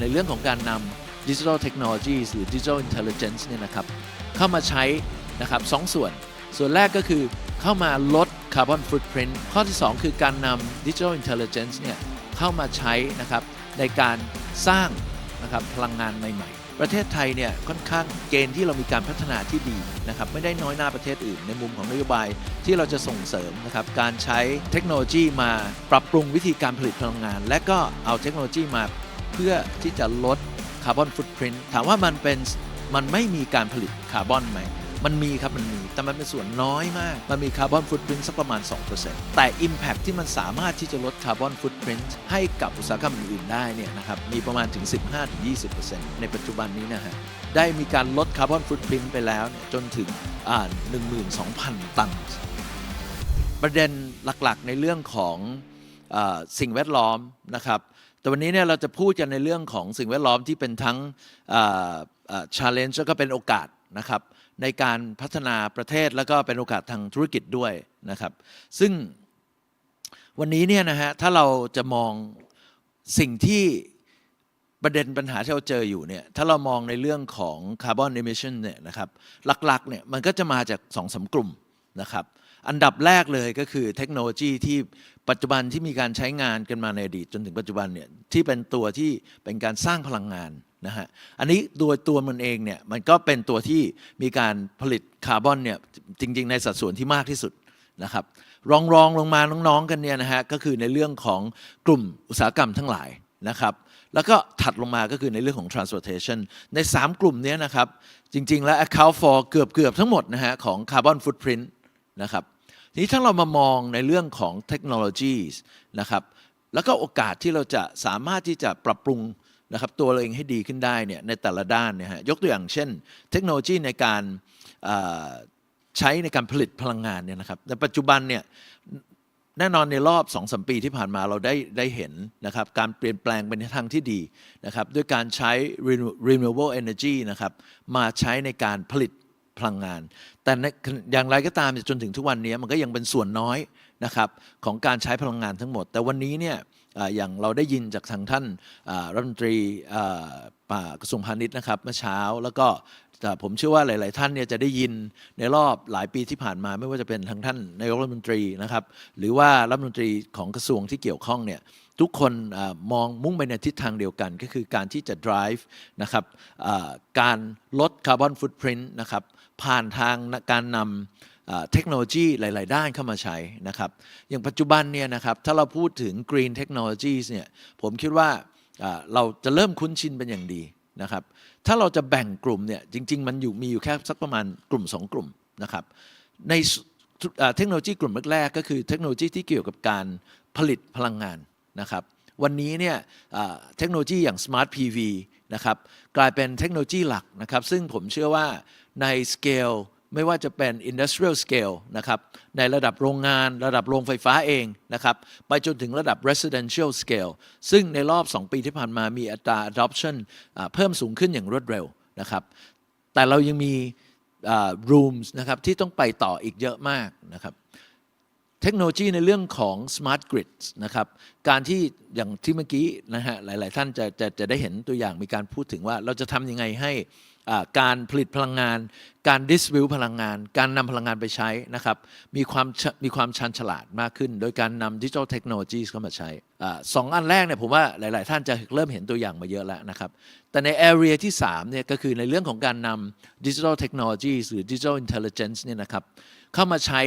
ในเรื่องของการนำดิจิทัลเทคโนโลยีหรือดิจิทัลอินเทลเจนซ์เนี่ยนะครับเข้ามาใช้นะครับสองส่วน ส่วนแรกก็คือเข้ามาลดคาร์บอนฟุตพิ้นข้อที่ 2 คือการนำดิจิทัลอินเทลเจนซ์เนี่ยเข้ามาใช้นะครับในการสร้างนะครับพลังงานใหม่ ๆ ประเทศไทยเนี่ยค่อนข้างเกณฑ์ที่เรามีการพัฒนาที่ดีนะครับไม่ได้น้อยหน้าประเทศอื่น ในมุมของนโยบายที่เราจะส่งเสริมนะครับการใช้เทคโนโลยีมาปรับปรุงวิธีการผลิตพลังงาน และก็เอาเทคโนโลยีมา พื่อที่จะลดคาร์บอนฟุตพิ้นถามว่ามันเป็นมันไม่มีการผลิตคาร์บอนไหม มันมีครับมันมี แต่มันเป็นส่วนน้อยมาก มันมีคาร์บอนฟุตพิ้นสักประมาณ 2%แต่ Impact ที่มันสามารถที่จะลดคาร์บอนฟุตพิ้นให้กับอุตสาหกรรมอื่นๆได้เนี่ยนะครับมีประมาณถึง 15-20%ในปัจจุบันนี้นะฮะได้มีการลดคาร์บอนฟุตพิ้นไปแล้วเนี่ยจนถึงอ่า12,000 ตัน ประเด็นหลักๆในเรื่องของอสิ่งแวดล้อมนะครับ แต่วันนี้เนี่ยเราจะพูดกันในเรื่องของสิ่งแวดล้อมที่เป็นทั้งชาเลนจ์แล้วก็เป็นโอกาสนะครับในการพัฒนาประเทศแล้วก็เป็นโอกาสทางธุรกิจด้วยนะครับ ซึ่งวันนี้เนี่ยนะฮะถ้าเราจะมองสิ่งที่ประเด็นปัญหาที่เราเจออยู่เนี่ยถ้าเรามองในเรื่องของคาร์บอนเอมิชันเนี่ยนะครับหลักๆเนี่ยมันก็จะมาจากสองสมกลุ่มนะครับ อันดับแรกเลยก็คือเทคโนโลยีที่ปัจจุบันที่มีการใช้งานกันมาในอดีตจนถึงปัจจุบันเนี่ยที่เป็นตัวที่เป็นการสร้างพลังงานนะฮะอันนี้โดยตัวมันเองเนี่ยมันก็เป็นตัวที่มีการผลิตคาร์บอนเนี่ยจริง ๆ ในสัดส่วนที่มากที่สุดนะครับรองรองลงมาน้องๆกันเนี่ยนะฮะก็คือในเรื่องของกลุ่มอุตสาหกรรมทั้งหลายนะครับแล้วก็ถัดลงมาก็คือในเรื่องของ transportation ใน 3 กลุ่มนี้นะครับ จริง ๆ แล้ว account for เกือบเกือบทั้งหมดนะฮะของ carbon footprint นะครับทีนี้ถ้าเรามามองในเรื่องของเทคโนโลยีนะครับแล้วก็โอกาสที่เราจะสามารถที่จะปรับปรุงนะครับตัวเราเองให้ดีขึ้นได้เนี่ยในแต่ละด้านเนี่ยฮะยกตัวอย่างเช่น เทคโนโลยีในการใช้ในการผลิตพลังงานเนี่ยนะครับในปัจจุบันเนี่ยแน่นอนในรอบ2อสปีที่ผ่านมาเราได้ได้เห็นนะครับการเปลี่ยนแปลงไปในทางที่ดีนะครับด้วยการใช้ renewable energy นะครับมาใช้ในการผลิต พลังงาน แต่ในอย่างไรก็ตามจนถึงทุกวันนี้มันก็ยังเป็นส่วนน้อยนะครับของการใช้พลังงานทั้งหมด แต่วันนี้เนี่ยอย่างเราได้ยินจากทางท่านรัฐมนตรีกระทรวงพาณิชย์นะครับเมื่อเช้าแล้วก็แต่ผมเชื่อว่าหลาย ๆ ท่านเนี่ยจะได้ยินในรอบหลายปีที่ผ่านมาไม่ว่าจะเป็นทางท่านนายกรัฐมนตรีนะครับ หรือว่ารัฐมนตรีของกระทรวงที่เกี่ยวข้องเนี่ยทุกคนอมองมุ่งไปในทิศทางเดียวกัน ก็คือการที่จะ drive นะครับการลดคาร์บอนฟุตพิ้นนะครับ ผ่านทางการนำเทคโนโลยีหลาย ๆ ด้านเข้ามาใช้นะครับ อย่างปัจจุบันเนี่ยนะครับ ถ้าเราพูดถึง green technologies เนี่ย ผมคิดว่าเราจะเริ่มคุ้นชินเป็นอย่างดีนะครับ ถ้าเราจะแบ่งกลุ่มเนี่ยจริง ๆ มันอยู่มีอยู่แค่สักประมาณกลุ่ม 2 กลุ่มนะครับ ในเทคโนโลยีกลุ่มแรก ๆ ก็คือเทคโนโลยีที่เกี่ยวกับการผลิตพลังงานนะครับ วันนี้เนี่ยเทคโนโลยีอย่าง Smart PV นะครับกลายเป็นเทคโนโลยีหลักนะครับซึ่งผมเชื่อว่าในสเกลไม่ว่าจะเป็น industrial scale นะครับในระดับโรงงานระดับโรงไฟฟ้าเองนะครับไปจนถึงระดับ residential scale ซึ่งในรอบ 2 ปีที่ผ่านมามีอัตรา adoption อ่าเพิ่มสูงขึ้นอย่างรวดเร็วนะครับแต่เรายังมี rooms นะครับที่ต้องไปต่ออีกเยอะมากนะครับ เทคโนโลยีในเรื่องของ smart grids นะครับ การที่อย่างที่เมื่อกี้นะฮะหลาย ๆ ท่านจะจะจะได้เห็นตัวอย่างมีการพูดถึงว่าเราจะทำยังไงให้อ่าการผลิตพลังงาน การ distribute พลังงาน การนำพลังงานไปใช้นะครับ มีความชมีความชันฉลาดมากขึ้น โดยการนำดิจิทัลเทคโนโลยีเข้ามาใช้อาสองอันแรกเนี่ยผมว่าหลาย ๆ ท่านจะเริ่มเห็นตัวอย่างมาเยอะแล้วนะครับ แต่ใน area ที่3เนี่ยก็คือในเรื่องของการนำดิจิทัลเทคโนโลยีหรือดิจิทัลอินเทลเจนซ์เนี่ยนะครับเข้ามาใช้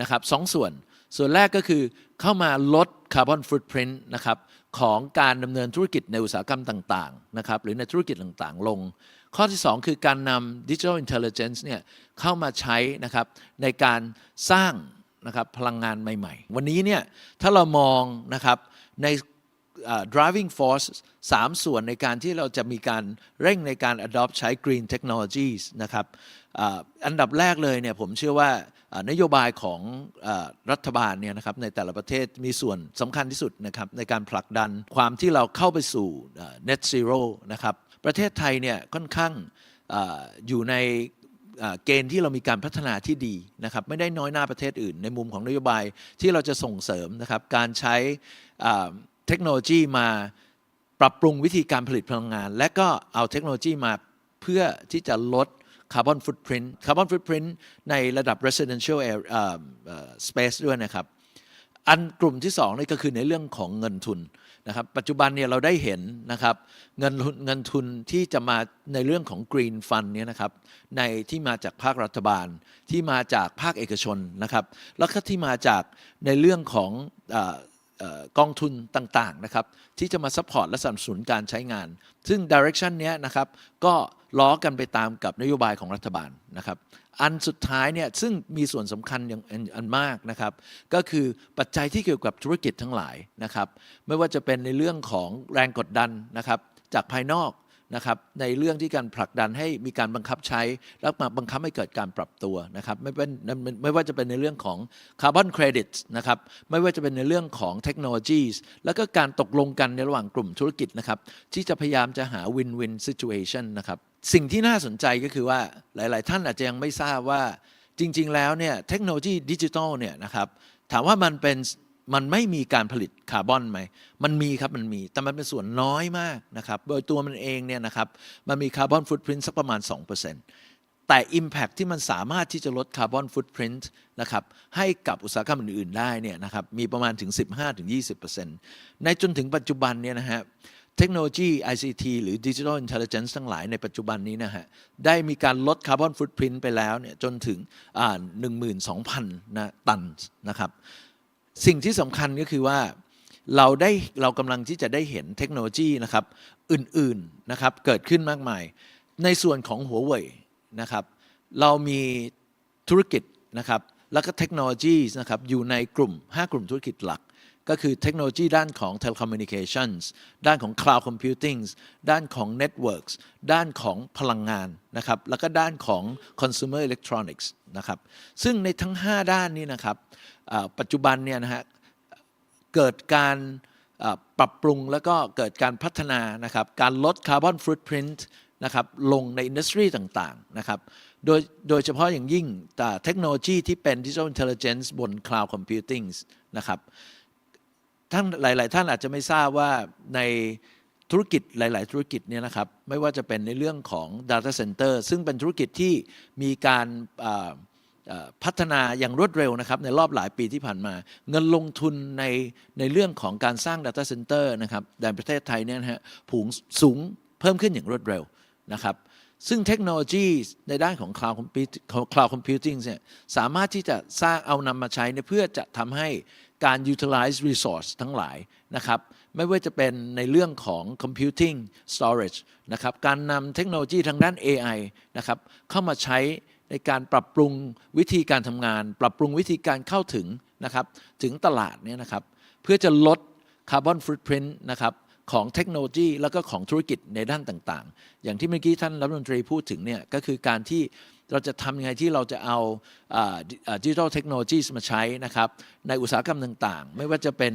นะครับสองส่วน ส่วนแรกก็คือเข้ามาลดคาร์บอนฟุตพิ้นนะครับของการดำเนินธุรกิจในอุตสาหกรรมต่างๆนะครับหรือในธุรกิจต่างๆ ลง ข้อที่ 2 คือการนำดิจิทัลอินเทลเจนซ์เนี่ยเข้ามาใช้นะครับในการสร้างนะครับพลังงานใหม่ ๆ วันนี้เนี่ยถ้าเรามองนะครับใน driving force สามส่วนในการที่เราจะมีการเร่งในการ adopt ใช้ green technologies นะครับอันดับแรกเลยเนี่ยผมเชื่อว่านโยบายของรัฐบาลเนี่ยนะครับในแต่ละประเทศมีส่วนสำคัญที่สุดนะครับในการผลักดันความที่เราเข้าไปสู่ net zero นะครับประเทศไทยเนี่ยค่อนข้างออยู่ในเกณฑ์ที่เรามีการพัฒนาที่ดีนะครับไม่ได้น้อยหน้าประเทศอื่น ในมุมของนโยบายที่เราจะส่งเสริมนะครับการใช้ เทคโนโลยีมาปรับปรุงวิธีการผลิตพลังงาน และก็เอาเทคโนโลยีมาเพื่อที่จะลดคาร์บอนฟุตพิ้นคาร์บอนฟุตพิ้นในระดับ residential area เอ่อเออ space ด้วยนะครับ อันกลุ่มที่สองนี่ก็คือในเรื่องของเงินทุนนะครับ ปัจจุบันเนี่ยเราได้เห็นนะครับเงินทุนเงินทุนที่จะมาในเรื่องของ Green Fund เนี่ยนะครับในที่มาจากภาครัฐบาลที่มาจากภาคเอกชนนะครับ แล้วก็ที่มาจากในเรื่องของ กองทุนต่างๆนะครับที่จะมาซัพพอร์ตและสนับสนุนการใช้งาน ซึ่ง direction เนี้ยนะครับก็ล้อกันไปตามกับนโยบายของรัฐบาลนะครับอันสุดท้ายเนี่ยซึ่งมีส่วนสำคัญอย่างอันมากนะครับก็คือปัจจัยที่เกี่ยวกับธุรกิจทั้งหลายนะครับไม่ว่าจะเป็นในเรื่องของแรงกดดันนะครับจากภายนอก นะครับในเรื่องที่การผลักดันให้มีการบังคับใช้ แล้วมาบังคับให้เกิดการปรับตัวนะครับไม่เป็นไม่ว่าจะเป็นในเรื่องของคาร์บอนเครดิตนะครับไม่ว่าจะเป็นในเรื่องของเทคโนโลยีแล้วก็การตกลงกันในระหว่างกลุ่มธุรกิจนะครับที่จะพยายามจะหา win-win situation นะครับสิ่งที่น่าสนใจก็คือว่าหลาย ๆ ท่านอาจจะยังไม่ทราบว่าจริง ๆ แล้วเนี่ยเทคโนโลยีดิจิทัลเนี่ยนะครับถามว่ามันเป็น มันไม่มีการผลิตคาร์บอนไหม มันมีครับ มันมี แต่มันเป็นส่วนน้อยมากนะครับ โดยตัวมันเองเนี่ยนะครับ มันมีคาร์บอนฟุตพิ้นสักประมาณ 2%แต่ Impact ที่มันสามารถที่จะลดคาร์บอนฟุตพิ้นนะครับให้กับอุตสาหกรรมอื่น ๆ ได้เนี่ยนะครับ มีประมาณถึง 15-20%ในจนถึงปัจจุบันเนี่ยนะฮะเทคโนโลยี ICT หรือ Digital Intelligence ทั้งหลายในปัจจุบันนี้นะฮะ ได้มีการลดคาร์บอนฟุตพิ้นไปแล้วเนี่ยจนถึง 12,000นะตันนะครับ สิ่งที่สำคัญก็คือว่าเราได้เรากำลังที่จะได้เห็นเทคโนโลยีนะครับอื่นๆนะครับเกิดขึ้นมากมาย ในส่วนของหัวเว่ยนะครับเรามีธุรกิจนะครับแล้วก็เทคโนโลยีนะครับอยู่ในกลุ่ม 5 กลุ่มธุรกิจหลัก ก็คือเทคโนโลยีด้านของ telecommunications ด้านของ cloud computing ด้านของ networks ด้านของพลังงานนะครับแล้วก็ด้านของ consumer electronics นะครับซึ่งในทั้ง 5 ด้านนี้นะครับ ปัจจุบันเนี่ยนะฮะเกิดการปรับปรุงแล้วก็เกิดการพัฒนานะครับการลดคาร์บอนฟุตพิ้นนะครับลงในอินดัสทรีต่างๆนะครับโดยโดยเฉพาะอย่างยิ่งแต่เทคโนโลยีที่เป็น Digital Intelligence บน Cloud Computing นะครับท่านหลาย ๆ ท่านอาจจะไม่ทราบว่าในธุรกิจหลาย ๆ ธุรกิจเนี่ยนะครับไม่ว่าจะเป็นในเรื่องของ Data Center ซึ่งเป็นธุรกิจที่มีการอ พัฒนาอย่างรวดเร็วนะครับในรอบหลายปีที่ผ่านมา เงินลงทุนในในเรื่องของการสร้าง Data Center นะครับในประเทศไทยเนี่ยนะฮะผูงสูงเพิ่มขึ้นอย่างรวดเร็วนะครับซึ่งเทคโนโลยีในด้านของ Cloud Computing Cloud Computing เนี่ยสามารถที่จะสร้างเอานำมาใช้เเพื่อจะทำให้การ utilize resource ทั้งหลายนะครับไม่ว่าจะเป็นในเรื่องของ computing storage นะครับการนำเทคโนโลยีทางด้าน AI นะครับเข้ามาใช้ ในการปรับปรุงวิธีการทำงาน ปรับปรุงวิธีการเข้าถึงนะครับถึงตลาดเนี่ยนะครับเพื่อจะลดคาร์บอนฟุตพิ้นนะครับของเทคโนโลยีแล้วก็ของธุรกิจในด้านต่างๆ อย่างที่เมื่อกี้ท่านรัฐมนตรีพูดถึงเนี่ยก็คือการที่เราจะทำยังไงที่เราจะเอาดิจิทัลเทคโนโลยีมาใช้นะครับในอุตสาหกรรมต่างๆ ไม่ว่าจะเป็น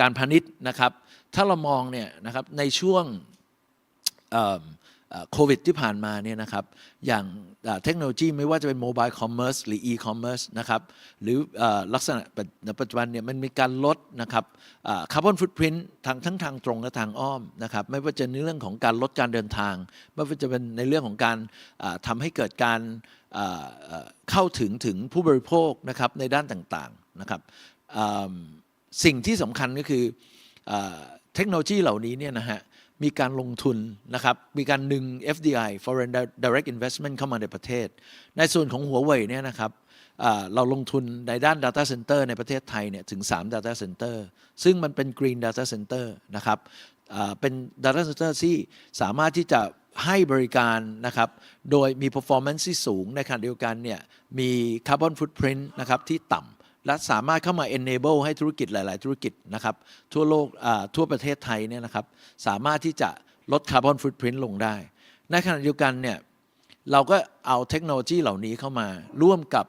การพาณิชย์นะครับ ถ้าเรามองเนี่ยนะครับในช่วง โควิดที่ผ่านมาเนี่ยนะครับอย่างเทคโนโลยีไม่ว่าจะเป็นโมบายคอมเมอร์สหรืออีคอมเมิร์ซนะครับหรือลักษณะปัจปัจจุบันเนี่ยมันมีการลดนะครับคาร์บอนฟุตพิ้นทางทั้งทางตรงและทางอ้อมนะครับไม่ว่าจะในเรื่องของการลดการเดินทาง ไม่ว่าจะเป็นในเรื่องของการทำาให้เกิดการเข้าถึงถึงผู้บริโภคนะครับในด้านต่างๆนะครับสิ่งที่สำคัญก็คือเทคโนโลยีเหล่านี้เนี่ยนะฮะ มีการลงทุนนะครับ มีการดึง FDI Foreign Direct Investment เข้ามาในประเทศ ในส่วนของหัวเว่ยเนี่ยนะครับเราลงทุนในด้าน Data Center ในประเทศไทยเนี่ยถึง 3 Data Center ซึ่งมันเป็น Green Data Center นะครับเป็น Data Center ที่สามารถที่จะให้บริการนะครับ โดยมี performance ที่สูงในขณะเดียวกันเนี่ยมี carbon footprint นะครับที่ต่ำ และสามารถเข้ามา enable ให้ธุรกิจหลาย ๆ ธุรกิจนะครับทั่วโลกทั่วประเทศไทยเนี่ยนะครับสามารถที่จะลดคาร์บอนฟุตพิ้นลงได้ ในขณะเดียวกันเนี่ยเราก็เอาเทคโนโลยีเหล่านี้เข้ามาร่วมกับ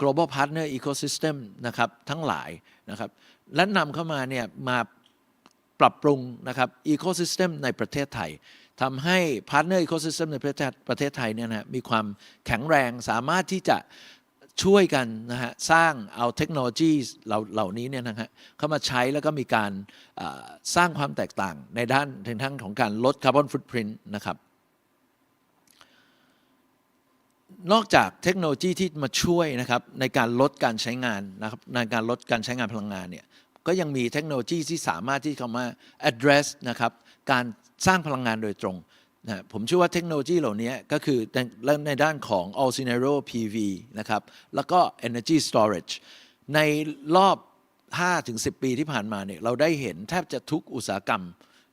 global partner ecosystem นะครับทั้งหลายนะครับและนำเข้ามาเนี่ยมาปรับปรุงนะครับ ecosystem ในประเทศไทยทำให้ partner ecosystem ในประเทศประเทศไทยเนี่ยนะฮะมีความแข็งแรงสามารถที่จะ ช่วยกันนะฮะสร้างเอาเทคโนโลยีเหล่านี้เนี่ยนะฮะเข้ามาใช้แล้วก็มีการสร้างความแตกต่างในด้านทางทั้งของการลดคาร์บอนฟุตพิ้นนะครับ นอกจากเทคโนโลยีที่มาช่วยนะครับในการลดการใช้งานนะครับในการลดการใช้งานพลังงานเนี่ยก็ยังมีเทคโนโลยีที่สามารถที่เข้ามา address นะครับการสร้างพลังงานโดยตรง นะผมเชื่อว่าเทคโนโลยีเหล่านี้ก็คือในในด้านของ all scenario PV นะครับ แล้วก็ energy storage ในรอบ 5-10 ปีที่ผ่านมาเนี่ยเราได้เห็นแทบจะทุกอุตสาหกรรม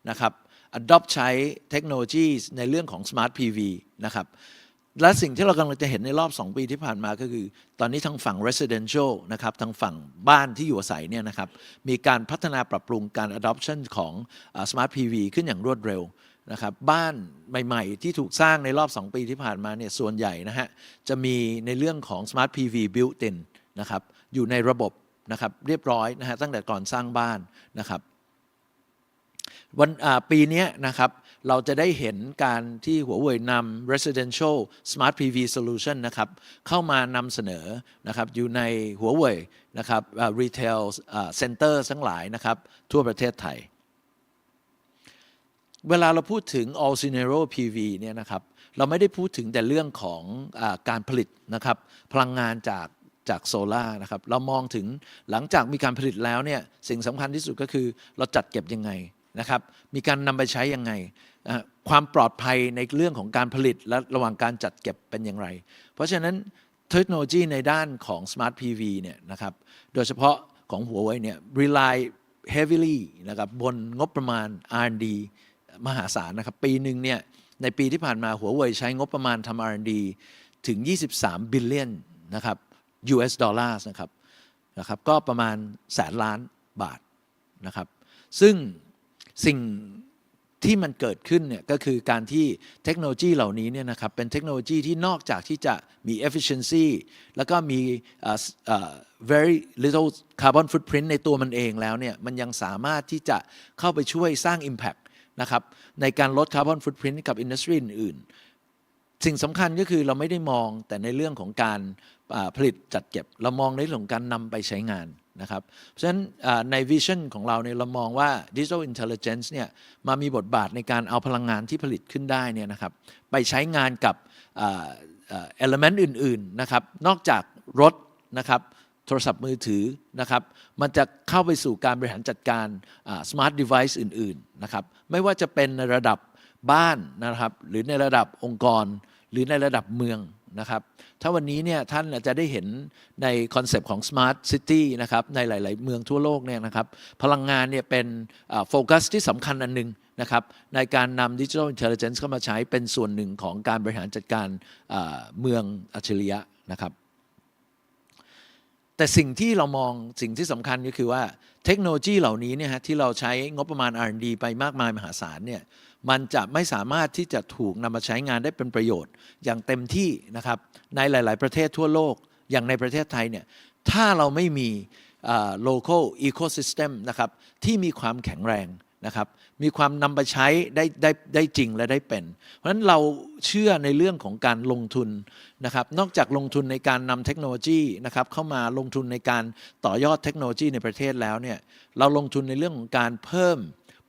นะครับ adopt ใช้เทคโนโลยีในเรื่องของ smart PV นะครับ และสิ่งที่เรากำลังจะเห็นในรอบ 2 ปีที่ผ่านมาก็คือ ตอนนี้ทางฝั่ง residential นะครับทางฝั่งบ้านที่อยู่อาศัยเนี่ยนะครับ มีการพัฒนาปรับปรุงการ adoption ของ smart PV ขึ้นอย่างรวดเร็ว นะครับบ้านใหม่ ๆ ที่ถูกสร้างในรอบ 2 ปีที่ผ่านมาเนี่ยส่วนใหญ่นะฮะจะมีในเรื่องของ smart PV built in นะครับอยู่ในระบบนะครับเรียบร้อยนะฮะตั้งแต่ก่อนสร้างบ้านนะครับวันปีนี้นะครับเราจะได้เห็นการที่หัวเว่ยนำ residential smart PV solution นะครับเข้ามานำเสนอนะครับอยู่ในหัวเว่ยนะครับ retail center ทั้งหลายนะครับทั่วประเทศไทย เวลาเราพูดถึง all scenario PV เนี่ยนะครับเราไม่ได้พูดถึงแต่เรื่องของอการผลิตนะครับพลังงานจากจากโซลาร์นะครับเรามองถึงหลังจากมีการผลิตแล้วเนี่ยสิ่งสำคัญที่สุดก็คือเราจัดเก็บยังไงนะครับมีการนำไปใช้ยังไงความปลอดภัยในเรื่องของการผลิตและระหว่างการจัดเก็บเป็นอย่างไร เพราะฉะนั้นเทคโนโลยีในด้านของ Smart PV เนี่ยนะครับโดยเฉพาะของหัวเว่ยเนี่ย rely heavily นะครับบนงบประมาณ R&D มหาศาลนะครับ ปีหนึ่งเนี่ยในปีที่ผ่านมาหัวเว่ยใช้งบประมาณทำ R&D ถึง 23 บิลเลียนนะครับ US ดอลลาร์นะครับนะครับ ก็ประมาณแสนล้านบาทนะครับ ซึ่งสิ่งที่มันเกิดขึ้นเนี่ยก็คือการที่เทคโนโลยีเหล่านี้เนี่ยนะครับเป็นเทคโนโลยีที่นอกจากที่จะมี efficiency แล้วก็มีเอ่อเอ่อ very little carbon footprint ในตัวมันเองแล้วเนี่ยมันยังสามารถที่จะเข้าไปช่วยสร้าง impact นะครับในการลดคาร์บอนฟุตพิ้นกับอินดัสทรีอื่น สิ่งสำคัญก็คือเราไม่ได้มองแต่ในเรื่องของการผลิตจัดเก็บ เรามองในเรื่องของการนำไปใช้งานนะครับเพราะฉะนั้นในวิชั่นของเราเนี่ยเรามองว่า Digital Intelligence เนี่ยมามีบทบาทในการเอาพลังงานที่ผลิตขึ้นได้เนี่ยนะครับไปใช้งานกับอ่าอ่า element อื่นๆนะครับนอกจากรถนะครับ โทรศัพท์มือถือนะครับ มันจะเข้าไปสู่การบริหารจัดการอ่า smart device อื่นๆนะครับ ไม่ว่าจะเป็นในระดับบ้านนะครับ หรือในระดับองค์กร หรือในระดับเมืองนะครับ ถ้าวันนี้เนี่ยท่านอาจจะได้เห็นในคอนเซปต์ของ smart city นะครับในหลาย ๆ เมืองทั่วโลกเนี่ยนะครับ พลังงานเนี่ยเป็นโฟกัสที่สำคัญอันหนึ่งนะครับในการนำ digital intelligence เข้ามาใช้เป็นส่วนหนึ่งของการบริหารจัดการเมืองอัจฉริยะนะครับ แต่สิ่งที่เรามองสิ่งที่สำคัญก็คือว่าเทคโนโลยีเหล่านี้เนี่ยฮะที่เราใช้งบประมาณ R&D ไปมากมายมหาศาลเนี่ยมันจะไม่สามารถที่จะถูกนำมาใช้งานได้เป็นประโยชน์อย่างเต็มที่นะครับในหลาย ๆ ประเทศทั่วโลกอย่างในประเทศไทยเนี่ยถ้าเราไม่มี local ecosystem นะครับที่มีความแข็งแรง นะครับมีความนำไปใช้ได้ได้ได้จริงและได้เป็น เพราะฉะนั้นเราเชื่อในเรื่องของการลงทุนนะครับนอกจากลงทุนในการนำเทคโนโลยีนะครับเข้ามาลงทุนในการต่อยอดเทคโนโลยีในประเทศแล้วเนี่ยเราลงทุนในเรื่องของการเพิ่ม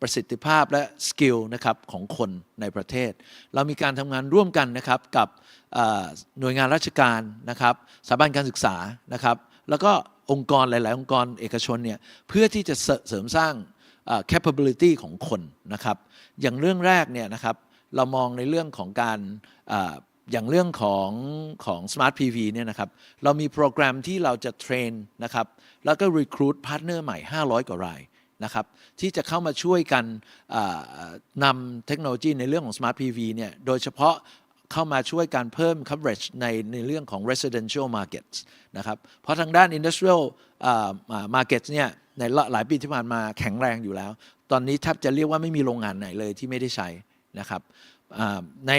ประสิทธิภาพและสกิลนะครับของคนในประเทศ เรามีการทำงานร่วมกันนะครับกับหน่วยงานราชการนะครับสถาบันการศึกษานะครับแล้วก็องค์กรหลาย ๆ องค์กรเอกชนเนี่ยเพื่อที่จะเสริมสร้าง capability ของคนนะครับ อย่างเรื่องแรกเนี่ยนะครับเรามองในเรื่องของการอย่างเรื่องของของ Smart PV เนี่ยนะครับเรามีโปรแกรมที่เราจะเทรนนะครับแล้วก็ recruit partner ใหม่ 500 กว่ารายนะครับที่จะเข้ามาช่วยกันนำเทคโนโลยีในเรื่องของ Smart PV เนี่ยโดยเฉพาะเข้ามาช่วยการเพิ่ม coverage ในในเรื่องของ residential markets นะครับเพราะทางด้าน industrial markets เนี่ย ในหลายปีที่ผ่านมาแข็งแรงอยู่แล้ว ตอนนี้แทบจะเรียกว่าไม่มีโรงงานไหนเลยที่ไม่ได้ใช้นะครับใน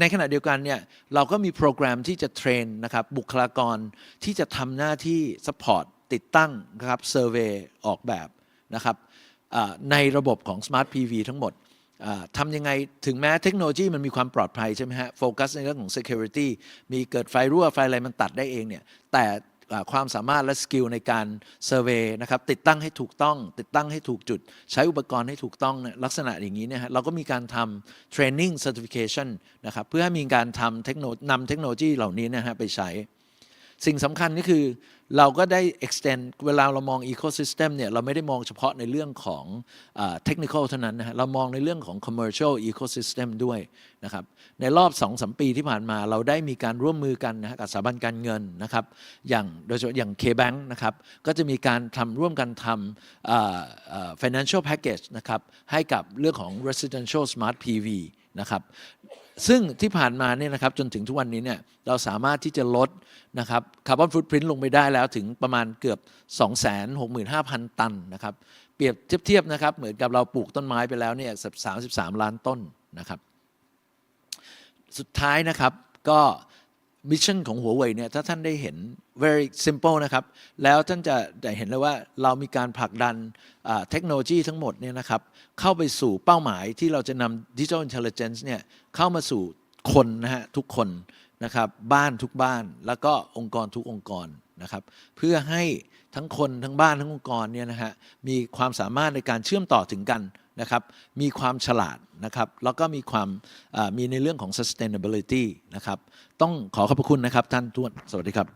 ในขณะเดียวกันเนี่ยเราก็มีโปรแกรมที่จะเทรนนะครับบุคลากรที่จะทำหน้าที่ support ติดตั้งนะครับ survey ออกแบบนะครับในระบบของ Smart PV ทั้งหมดทำยังไงถึงแม้เทคโนโลยีมันมีความปลอดภัยใช่ไหมฮะโฟกัสในเรื่องของ security มีเกิดไฟรั่วไฟอะไรมันตัดได้เองเนี่ยแต่ ความสามารถและสกิลในการเซอร์เวยนะครับติดตั้งให้ถูกต้อง ติดตั้งให้ถูกจุด ใช้อุปกรณ์ให้ถูกต้องเนี่ยลักษณะอย่างนี้เนี่ยฮะเราก็มีการทำเทรนนิ่งเซอร์ติฟิเคชันะครับเพื่อให้มีการทำเทคโนนำเทคโนโลยีเหล่านี้นะฮะไปใช้ สิ่งสำคัญก็คือ เราก็ได้ extend เวลาเรามอง ecosystem เนี่ยเราไม่ได้มองเฉพาะในเรื่องของอ่า technical เท่านั้นนะฮะเรามองในเรื่องของ commercial ecosystem ด้วยนะครับในรอบ 2-3 ปีที่ผ่านมาเราได้มีการร่วมมือกันนะกับสถาบันการเงินนะครับอย่างโดยเฉพาะอย่าง K-Bank นะครับก็จะมีการทำร่วมกันทำ financial package นะครับให้กับเรื่องของ residential smart PV นะครับซึ่งที่ผ่านมาเนี่ยนะครับจนถึงทุกวันนี้เนี่ยเราสามารถที่จะลดนะครับคาร์บอนฟุตพิ้นลงไปได้แล้วถึงประมาณเกือบ 265,000 ตันนะครับเปรียบเทียบๆนะครับเหมือนกับเราปลูกต้นไม้ไปแล้วเนี่ย33 ล้านต้นนะครับสุดท้ายนะครับก็ มิชชั่นของหัวเว่ยเนี่ยถ้าท่านได้เห็น very simple นะครับ แล้วท่านจะได้เห็นเลยว่าเรามีการผลักดันเทคโนโลยีทั้งหมดเนี่ยนะครับเข้าไปสู่เป้าหมายที่เราจะนำ Digital Intelligence เนี่ยเข้ามาสู่คนนะฮะทุกคนนะครับบ้านทุกบ้านแล้วก็องค์กรทุกองค์กรนะครับเพื่อให้ทั้งคนทั้งบ้านทั้งองค์กรเนี่ยนะฮะมีความสามารถในการเชื่อมต่อถึงกัน นะครับมีความฉลาดนะครับแล้วก็มีความมีในเรื่องของ sustainability นะครับต้องขอขอบพระคุณนะครับท่านทวนสวัสดีครับ